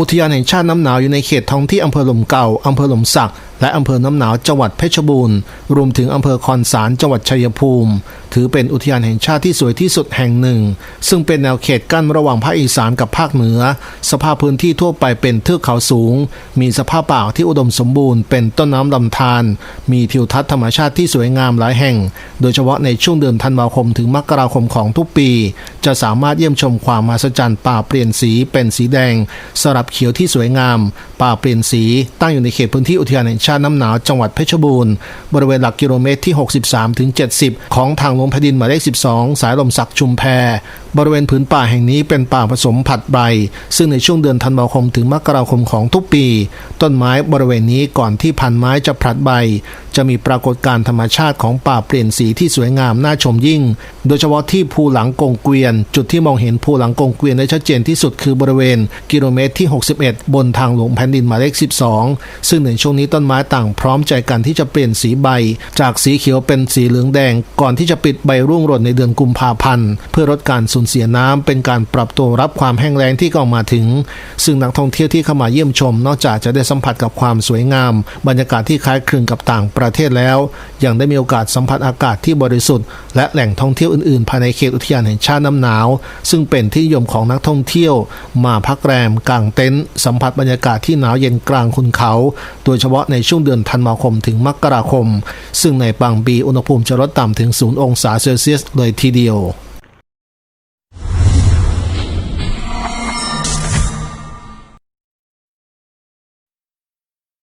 อุทยานแห่งชาติน้ำหนาวอยู่ในเขตท้องที่อำเภอหลมเก่าอำเภอหลมสัก และอำเภอน้ำหนาวจังหวัดเพชรบูรณ์ รวมถึงอำเภอคอนสารจังหวัดชัยภูมิ ถือเป็นอุทยานแห่งชาติที่สวยที่สุดแห่งหนึ่ง ซึ่งเป็นแนวเขตกั้นระหว่างภาคอีสานกับภาคเหนือ สภาพพื้นที่ทั่วไปเป็นเทือกเขาสูง มีสภาพป่าที่อุดมสมบูรณ์ เป็นต้นน้ำลำธาร มีทิวทัศน์ธรรมชาติที่สวยงามหลายแห่ง โดยเฉพาะในช่วงเดือนธันวาคมถึงมกราคมของทุกปี จะสามารถเยี่ยมชมความมหัศจรรย์ป่าเปลี่ยนสีเป็นสีแดงสลับเขียวที่สวยงาม ป่าเปลี่ยนสี ตั้งอยู่ในเขตพื้นที่อุทยานแห่งชาติน้ำหนาวจังหวัดเพชรบูรณ์ บริเวณหลักกิโลเมตรที่ 63ถึง70 ของทางลงแผ่นดินหมายเลข 12 สายลมสักชุมแพบริเวณผืนป่าแห่งนี้เป็นป่าผสมผัดใบ ซึ่งในช่วงเดือนธันวาคมถึงมกราคมของทุกปี ต้นไม้บริเวณนี้ก่อนที่พันไม้จะผลัดใบ จะมีปรากฏการธรรมชาติของป่าเปลี่ยนสีที่สวยงามน่าชมยิ่ง โดยเฉพาะที่ภูหลังกงเกวียน จุดที่มองเห็นภูหลังกงเกวียนได้ชัดเจนที่สุดคือบริเวณกิโลเมตรที่ 61 บนทางหลวงแผ่นดินหมายเลข 12 ซึ่งในช่วงนี้ต้นไม้ต่างพร้อมใจกันที่จะเปลี่ยนสีใบ จากสีเขียวเป็นสีเหลืองแดง ก่อนที่จะปิดใบร่วงหล่นในเดือนกุมภาพันธ์เพื่อลดการสูญเสียน้ำเป็นการปรับตัวรับความแห้งแล้งที่กำลังมาถึง ซึ่งนักท่องเที่ยวที่เข้ามาเยี่ยมชม นอกจากจะได้สัมผัสกับความสวยงาม บรรยากาศที่คล้ายคลึงกับต่างประเทศแล้ว ยังได้มีโอกาสสัมผัสอากาศที่บริสุทธิ์และแหล่งท่องเที่ยวอื่นๆ ภายในเขตอุทยานแห่งชาติน้ำหนาว ซึ่งเป็นที่นิยมของนักท่องเที่ยว มาพักแรมกางเต็นท์สัมผัสบรรยากาศที่หนาวเย็นกลางคุณเขา โดยเฉพาะในช่วงเดือนธันวาคมถึงมกราคม ซึ่งในบางปีอุณหภูมิจะลดต่ำถึง0องศาเซลเซียสเลยทีเดียว